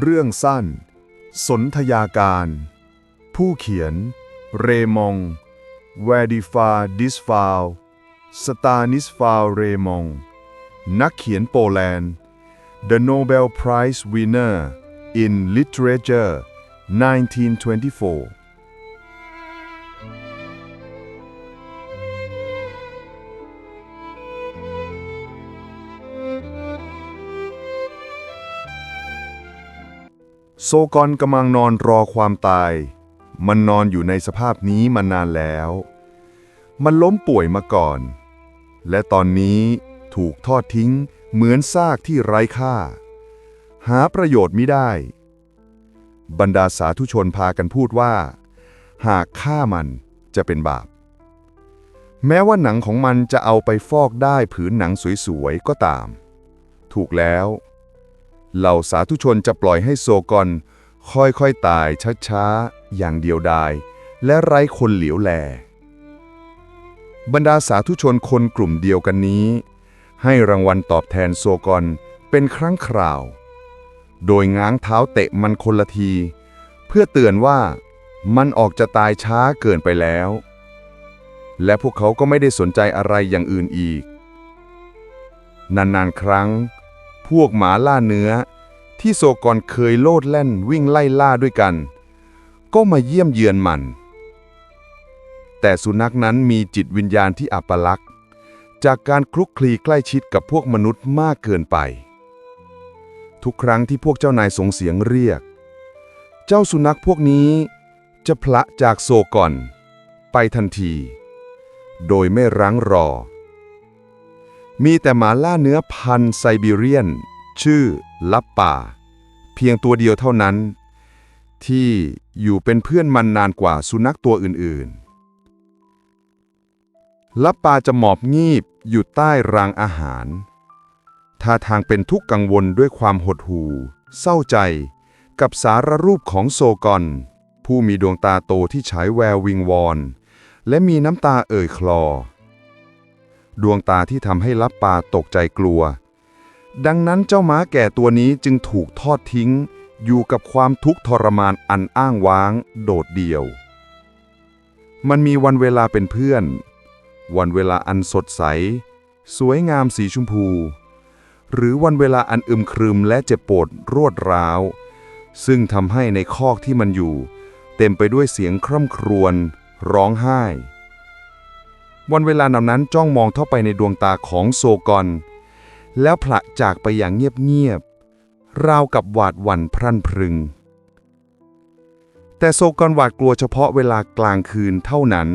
เรื่องสั้น สนธยาการ ผู้เขียน เรมองแวดิฟาดิสฟาวสตานิสฟาวเรมอง นักเขียนโปแลนด์ The Nobel Prize winner in Literature 1924 โซกอนกำลังนอนรอความตาย มันนอนอยู่ในสภาพนี้มานานแล้ว มันล้มป่วยมาก่อน และตอนนี้ถูกทอดทิ้งเหมือนซากที่ไร้ค่า หาประโยชน์ไม่ได้ บรรดาสาธุชนพากันพูดว่า หากฆ่ามันจะเป็นบาป แม้ว่าหนังของมันจะเอาไปฟอกได้ผืนหนังสวยๆก็ตาม ถูกแล้ว เหล่าสาธุชนจะปล่อยให้โซกอนค่อยๆตายช้าๆ อย่างเดียวดาย และไร้คนเหลียวแล บรรดาสาธุชนคนกลุ่มเดียวกันนี้ ให้รางวัลตอบแทนโซกอนเป็นครั้งคราว โดยง้างเท้าเตะมันคนละที เพื่อเตือนว่ามันออกจะตายช้าเกินไปแล้ว และพวกเขาก็ไม่ได้สนใจอะไรอย่างอื่นอีก นานๆครั้ง พวกหมาล่าเนื้อ ที่โซกอนเคยโลดแล่นวิ่งไล่ล่าด้วยกัน ก็มาเยี่ยมเยือนมัน แต่สุนัขนั้นมีจิตวิญญาณที่อัปลักษณ์จากการคลุกคลีใกล้ชิดกับพวกมนุษย์มากเกินไป ทุกครั้งที่พวกเจ้านายส่งเสียงเรียก เจ้าสุนัขพวกนี้จะพละจากโซก่อน ไปทันที โดยไม่รั้งรอ มีแต่หมาล่าเนื้อพันธุ์ไซบีเรียน ชื่อลับป่า เพียงตัวเดียวเท่านั้น ที่อยู่เป็นเพื่อนมันนานกว่าสุนัขตัวอื่นๆลับป่าจะหมอบงีบอยู่ใต้รางอาหารท่าทางเป็นทุกข์กังวลด้วยความหดหู่ เศร้าใจ กับสารรูปของโซกอน ผู้มีดวงตาโตที่ฉายแวววิงวอน และมีน้ำตาเอ่ยคลอ ดวงตาที่ทำให้ลับปาตกใจกลัว ดังนั้นเจ้าม้าแก่ตัวนี้จึงถูกทอดทิ้ง อยู่กับความทุกข์ทรมานอันอ้างว้าง โดดเดี่ยว มันมีวันเวลาเป็นเพื่อน วันเวลาอันสดใส สวยงามสีชมพู หรือวันเวลาอันอึมครึมและเจ็บปวดรวดร้าว ซึ่งทำให้ในคอกที่มันอยู่ เต็มไปด้วยเสียงคร่ำครวญร้องไห้ วันเวลาเหล่านั้นจ้องมองเข้าไปในดวงตาของโซกอน แล้วผละจากไปอย่างเงียบๆราวกับหวาดหวั่นพรั่นพรึง แต่โซกอนหวาดกลัวเฉพาะเวลากลางคืนเท่านั้น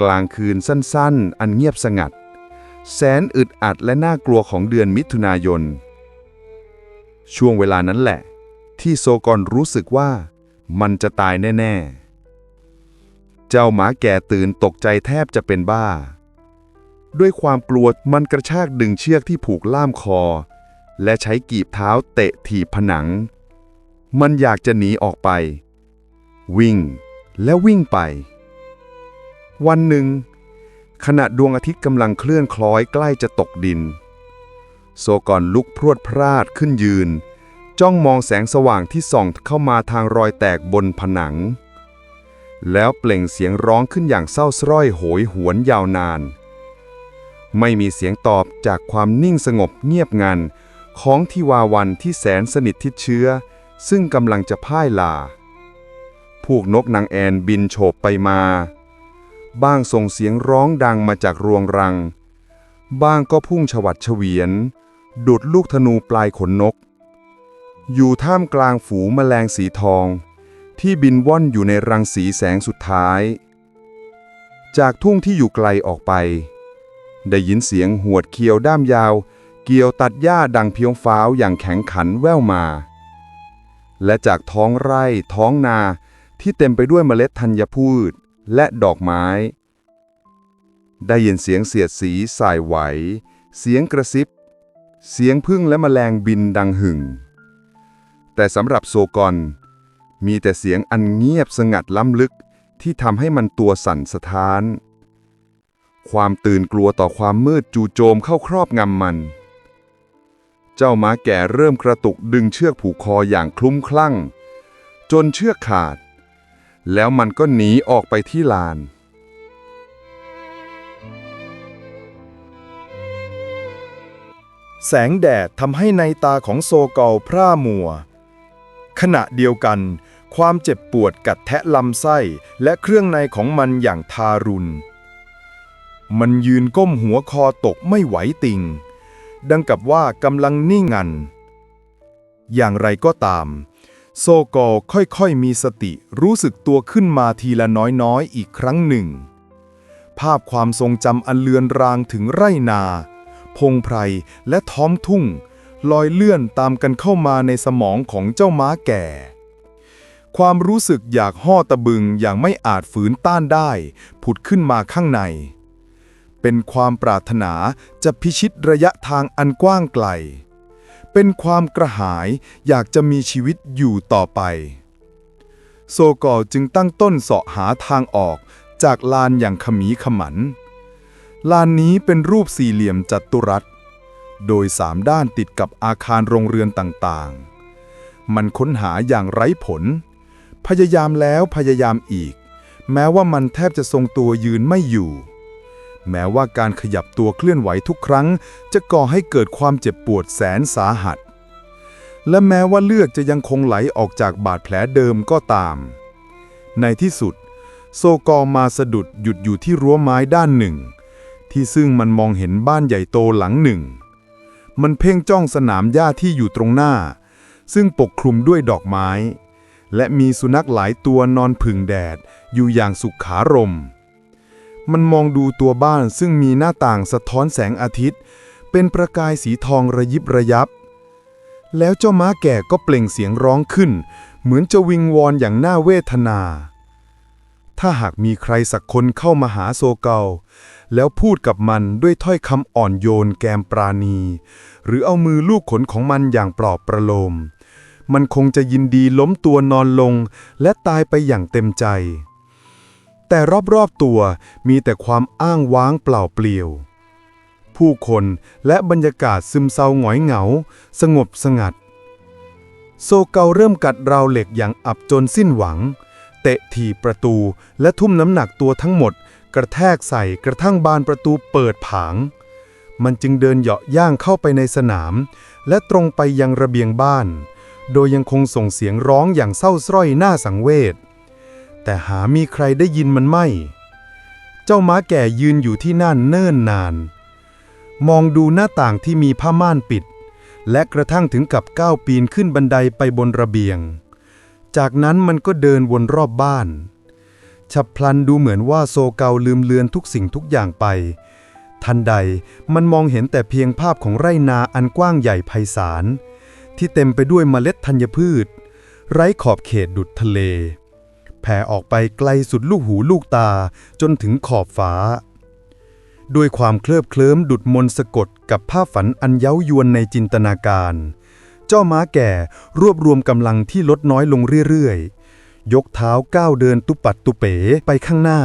กลางคืนสั้นๆ อันเงียบสงัด แสนอึดอัดและน่ากลัวของเดือนมิถุนายน ช่วงเวลานั้นแหละ ที่โซกอนรู้สึกว่ามันจะตายแน่ ๆ เจ้าหมาแก่ตื่นตกใจแทบจะเป็นบ้า ด้วยความกลัวมันกระชากดึงเชือกที่ผูกล่ามคอ และใช้กีบเท้าเตะถีบผนัง มันอยากจะหนีออกไป วิ่งและวิ่งไป วันหนึ่ง ขณะดวงอาทิตย์กำลังเคลื่อนคล้อยใกล้จะตกดิน โซกอนลุกพรวดพราดขึ้นยืน จ้องมองแสงสว่างที่ส่องเข้ามาทางรอยแตกบนผนัง แล้วเปล่งเสียงร้องขึ้นอย่างเศร้าสร้อยโหยหวนยาวนาน ไม่มีเสียงตอบจากความนิ่งสงบเงียบงัน ของทิวาวันที่แสนสนิททิดเชื้อ ซึ่งกำลังจะพ่ายลาพวกนกนางแอนบินโฉบไปมา บ้างส่งเสียงร้องดังมาจากรวงรัง บ้างก็พุ่งฉวัดเฉวียนดุดลูกธนูปลายขนนก อยู่ท่ามกลางฝูแมลงสีทอง ที่บินว่อนอยู่ในรังสีแสงสุดท้าย จากทุ่งที่อยู่ไกลออกไป ได้ยินเสียงหวดเคียวด้ามยาว เกี่ยวตัดหญ้าดังเพียงฟ้าวอย่างแข็งขันแว่วมา และจากท้องไร่ท้องนาที่เต็มไปด้วยเมล็ดธัญพืชและดอกไม้ ได้ยินเสียงเสียดสีสายไหว เสียงกระซิบ เสียงพึ่งและแมลงบินดังหึ่ง แต่สำหรับโซกอน มีแต่เสียงอันเงียบสงัดล้ำลึกที่ทำให้มันตัวสั่นสะท้าน ความตื่นกลัวต่อความมืดจู่โจมเข้าครอบงำมัน เจ้าม้าแก่เริ่มกระตุกดึงเชือกผูกคออย่างคลุ้มคลั่ง จนเชือกขาด แล้วมันก็หนีออกไปที่ลานแสงแดดทำให้ในตาของโซเกาพร่ามัว ขณะเดียวกัน ความเจ็บปวดกัดแทะลำไส้และเครื่องในของมันอย่างทารุณ มันยืนก้มหัวคอตกไม่ไหวติง ดังกับว่ากำลังนิ่งงัน อย่างไรก็ตาม โซโกอค่อยๆมีสติรู้สึกตัวขึ้นมาทีละน้อยๆอีกครั้งหนึ่ง ภาพความทรงจำอันเลือนรางถึงไรนา พงไพรและท้องทุ่ง ลอยเลื่อนตามกันเข้ามาในสมองของเจ้าม้าแก่ ความรู้สึกอยากห่อตะบึงอย่างไม่อาจฝืนต้านได้ ผุดขึ้นมาข้างใน เป็นความปรารถนาจะพิชิตระยะทางอันกว้างไกล เป็นความกระหายอยากจะมีชีวิตอยู่ต่อไป โซกอจึงตั้งต้นเสาะหาทางออกจากลานอย่างขมีขมัน ลานนี้เป็นรูปสี่เหลี่ยมจัตุรัส โดยสามด้านติดกับอาคารโรงเรือนต่างๆ มันค้นหาอย่างไร้ผล พยายามแล้วพยายามอีก แม้ว่ามันแทบจะทรงตัวยืนไม่อยู่ แม้ว่าการขยับตัวเคลื่อนไหวทุกครั้ง จะก่อให้เกิดความเจ็บปวดแสนสาหัส และแม้ว่าเลือดจะยังคงไหลออกจากบาดแผลเดิมก็ตาม ในที่สุด โซกอมาสะดุดหยุดอยู่ที่รั้วไม้ด้านหนึ่งที่ซึ่งมันมองเห็นบ้านใหญ่โตหลังหนึ่ง มันเพ่งจ้องสนามหญ้าที่อยู่ตรงหน้า ซึ่งปกคลุมด้วยดอกไม้ และมีสุนัขหลายตัวนอนผึ่งแดดอยู่อย่างสุขขารม มันมองดูตัวบ้านซึ่งมีหน้าต่างสะท้อนแสงอาทิตย์ เป็นประกายสีทองระยิบระยับ แล้วเจ้าม้าแก่ก็เปล่งเสียงร้องขึ้น เหมือนจะวิงวอนอย่างน่าเวทนา ถ้าหากมีใครสักคนเข้ามาหาโซเกา แล้วพูดกับมันด้วยถ้อยคำอ่อนโยนแกมปราณี หรือเอามือลูกขนของมันอย่างปลอบประโลม มันคงจะยินดีล้มตัวนอนลง และตายไปอย่างเต็มใจ แต่รอบๆตัวมีแต่ความอ้างว้างเปล่าเปลี่ยว ผู้คนและบรรยากาศซึมเศร้าหงอยเหงา สงบสงัด โซเกาเริ่มกัดราวเหล็กอย่างอับจนสิ้นหวังเตะถีบประตูและทุ่มน้ำหนักตัวทั้งหมด กระแทกใส่กระทั่งบานประตูเปิดผาง มันจึงเดินเหาะย่างเข้าไปในสนาม และตรงไปยังระเบียงบ้าน โดยยังคงส่งเสียงร้องอย่างเศร้าสร้อยหน้าสังเวชแต่หามีใครได้ยินมันไม่ เจ้าม้าแก่ยืนอยู่ที่นั่นเนิ่นนาน มองดูหน้าต่างที่มีผ้าม่านปิด และกระทั่งถึงกับก้าวปีนขึ้นบันไดไปบนระเบียง จากนั้นมันก็เดินวนรอบบ้าน ฉับพลันดูเหมือนว่าโซเกาลืมเลือนทุกสิ่งทุกอย่างไป ทันใดมันมองเห็นแต่เพียงภาพของไร่นาอันกว้างใหญ่ไพศาล ที่เต็มไปด้วยเมล็ดธัญพืช ไร้ขอบเขตดุดทะเล แผ่ออกไปไกลสุดลูกหูลูกตาจนถึงขอบฟ้า ด้วยความเคลิบเคลิ้มดุดมนสะกดกับภาพฝันอันเย้ายวนในจินตนาการ เจ้าม้าแก่รวบรวมกำลังที่ลดน้อยลงเรื่อยๆ ยกเท้าก้าวเดินตุปัดตุเป๋ไปข้างหน้า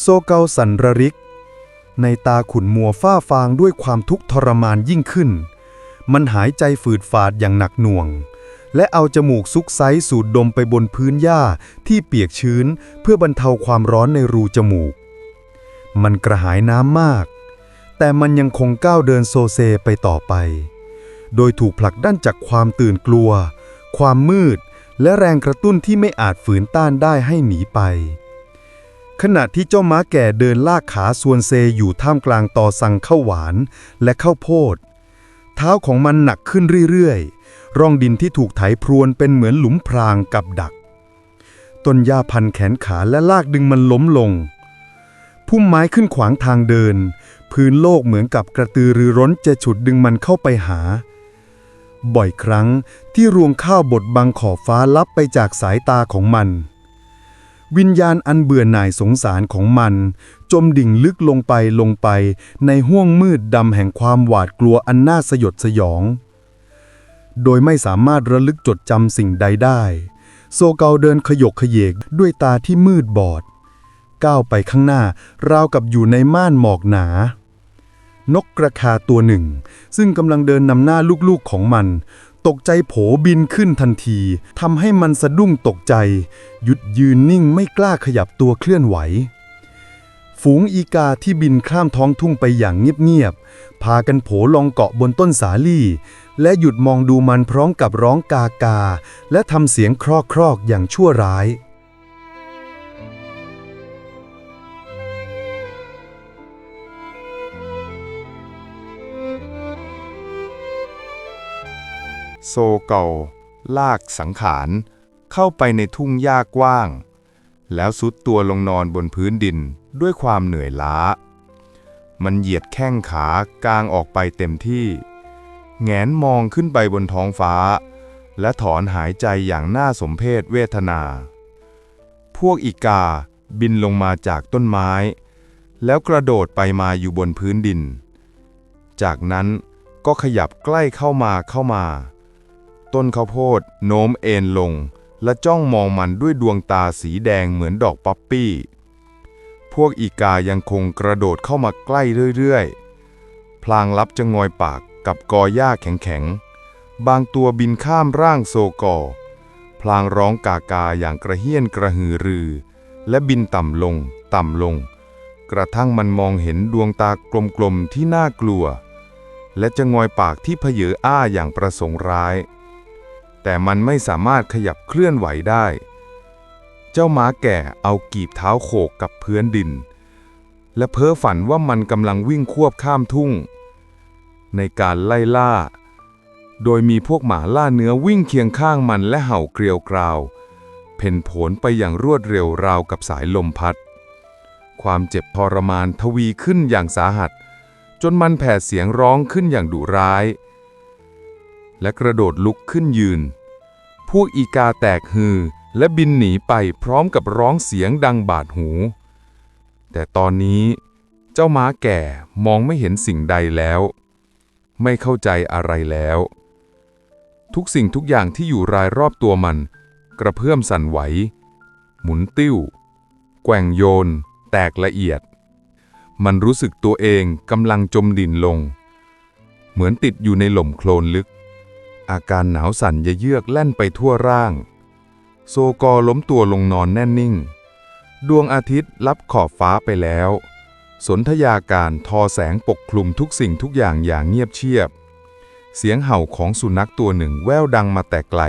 โซเกาสันระริก ในตาขุนมัวฝ้าฟางด้วยความทุกข์ทรมานยิ่งขึ้น มันหายใจฝืดฝาดอย่างหนักหน่วง และเอาจมูกซุกไซสูดดมไปบนพื้นหญ้าที่เปียกชื้นเพื่อบรรเทาความร้อนในรูจมูก มันกระหายน้ำมาก แต่มันยังคงก้าวเดินโซเซไปต่อไป โดยถูกผลักดันจากความตื่นกลัว ความมืด และแรงกระตุ้นที่ไม่อาจฝืนต้านได้ให้หนีไป ขณะที่เจ้าม้าแก่เดินลากขาส่วนเซอยู่ท่ามกลางตอสังข้าวหวานและข้าวโพด เท้าของมันหนักขึ้นเรื่อยๆ ร่องดินที่ถูกไถพรวนเป็นเหมือนหลุมพรางกับดัก ต้นหญ้าพันแขนขาและลากดึงมันล้มลง พุ่มไม้ขึ้นขวางทางเดิน พื้นโลกเหมือนกับกระตือรือร้นจะฉุดดึงมันเข้าไปหา บ่อยครั้งที่รวงข้าวบดบังขอบฟ้าลับไปจากสายตาของมัน วิญญาณอันเบื่อหน่ายสงสารของมัน จมดิ่งลึกลงไปลงไป ในห้วงมืดดำแห่งความหวาดกลัวอันน่าสยดสยอง โดยไม่สามารถระลึกจดจำสิ่งใดได้ โซเกาเดินขยกขยเยกด้วยตาที่มืดบอด ก้าวไปข้างหน้า ราวกับอยู่ในม่านหมอกหนา นกกระคาตัวหนึ่ง ซึ่งกำลังเดินนำหน้าลูกๆของมัน ตกใจโผบินขึ้นทันทีทำให้มันสะดุ้งตกใจ หยุดยืนนิ่งไม่กล้าขยับตัวเคลื่อนไหว ฝูงอีกาที่บินข้ามท้องทุ่งไปอย่างเงียบๆพากันโผลองเกาะบนต้นสาลี่ และหยุดมองดูมันพร้อมกับร้องกากา และทำเสียงครอกครอกๆอย่างชั่วร้าย โซเก่า ลากสังขาร เข้าไปในทุ่งหญ้ากว้าง แล้วสุดตัวลงนอนบนพื้นดินด้วยความเหนื่อยล้า มันเหยียดแข้งขากางออกไปเต็มที่ แงนมองขึ้นไปบนท้องฟ้า และถอนหายใจอย่างน่าสมเพชเวทนา พวกอีกาบินลงมาจากต้นไม้ แล้วกระโดดไปมาอยู่บนพื้นดิน จากนั้นก็ขยับใกล้เข้ามาเข้ามา ต้นข้าวโพด โน้มเอ็นลง และจ้องมองมันด้วยดวงตาสีแดงเหมือนดอกป๊อปปี้ พวกอีกายังคงกระโดดเข้ามาใกล้เรื่อยๆ พลางลับจะงอยปากกับกอหญ้าแข็งๆ บางตัวบินข้ามร่างโซกอ พลางร้องกากาอย่างกระเฮี้ยนกระหือรือ และบินต่ำลง ต่ำลง กระทั่งมันมองเห็นดวงตากลมๆที่น่ากลัวและจะงอยปากที่เพเยออ้าอย่างประสงค์ร้าย แต่มันไม่สามารถขยับเคลื่อนไหวได้ เจ้าม้าแก่เอากีบเท้าโขกกับพื้นดิน และเพ้อฝันว่ามันกำลังวิ่งควบข้ามทุ่ง ในการไล่ล่า โดยมีพวกหมาล่าเนื้อวิ่งเคียงข้างมันและเห่าเกลียวกราว เพ่นโผนไปอย่างรวดเร็วราวกับสายลมพัด ความเจ็บทรมานทวีขึ้นอย่างสาหัส จนมันแผดเสียงร้องขึ้นอย่างดุร้าย และกระโดดลุกขึ้นยืน พวกอีกาแตกฮือและบินหนีไปพร้อมกับร้องเสียงดังบาดหู แต่ตอนนี้เจ้าม้าแก่มองไม่เห็นสิ่งใดแล้ว ไม่เข้าใจอะไรแล้ว ทุกสิ่งทุกอย่างที่อยู่รายรอบตัวมัน กระเพื่อมสั่นไหว หมุนติ้ว แกว่งโยน แตกละเอียด มันรู้สึกตัวเองกำลังจมดินลง เหมือนติดอยู่ในหล่มโคลนลึก อาการหนาวสั่นยเยือกแล่นไปทั่วร่าง โซกอล้มตัวลงนอนแน่นนิ่ง ดวงอาทิตย์ลับขอบฟ้าไปแล้ว สนธยาการทอแสงปกคลุมทุกสิ่งทุกอย่างอย่างเงียบเชียบ เสียงเห่าของสุนัขตัวหนึ่งแว่วดังมาแต่ไกล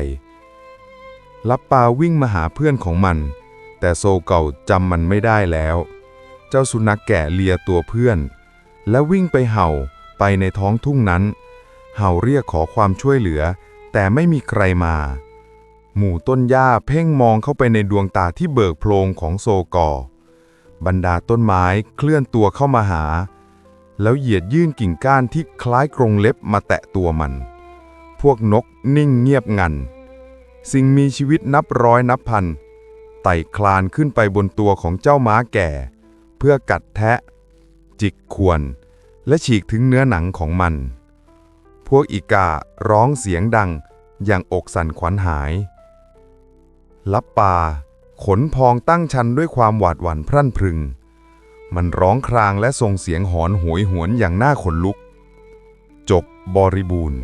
ลับปาวิ่งมาหาเพื่อนของมัน แต่โซเก่าจำมันไม่ได้แล้ว เจ้าสุนัขแก่เลียตัวเพื่อน และวิ่งไปเห่าไปในท้องทุ่งนั้น เห่าเรียกขอความช่วยเหลือ แต่ไม่มีใครมา หมู่ต้นหญ้าเพ่งมองเข้าไปในดวงตาที่เบิกโพลงของโซกอบรรดาต้นไม้เคลื่อนตัวเข้ามาหา แล้วเหยียดยื่นกิ่งก้านที่คล้ายกรงเล็บมาแตะตัวมัน พวกนกนิ่งเงียบงัน สิ่งมีชีวิตนับร้อยนับพัน ไต่คลานขึ้นไปบนตัวของเจ้าม้าแก่ เพื่อกัดแทะ จิกควร และฉีกถึงเนื้อหนังของมัน พวกอีการ้องเสียงดังอย่างอกสั่นขวัญหาย ลับปาขนพองตั้งชันด้วยความหวาดหวั่นพรั่นพรึง มันร้องครางและส่งเสียงหอนหวยหวนอย่างน่าขนลุก จบบริบูรณ์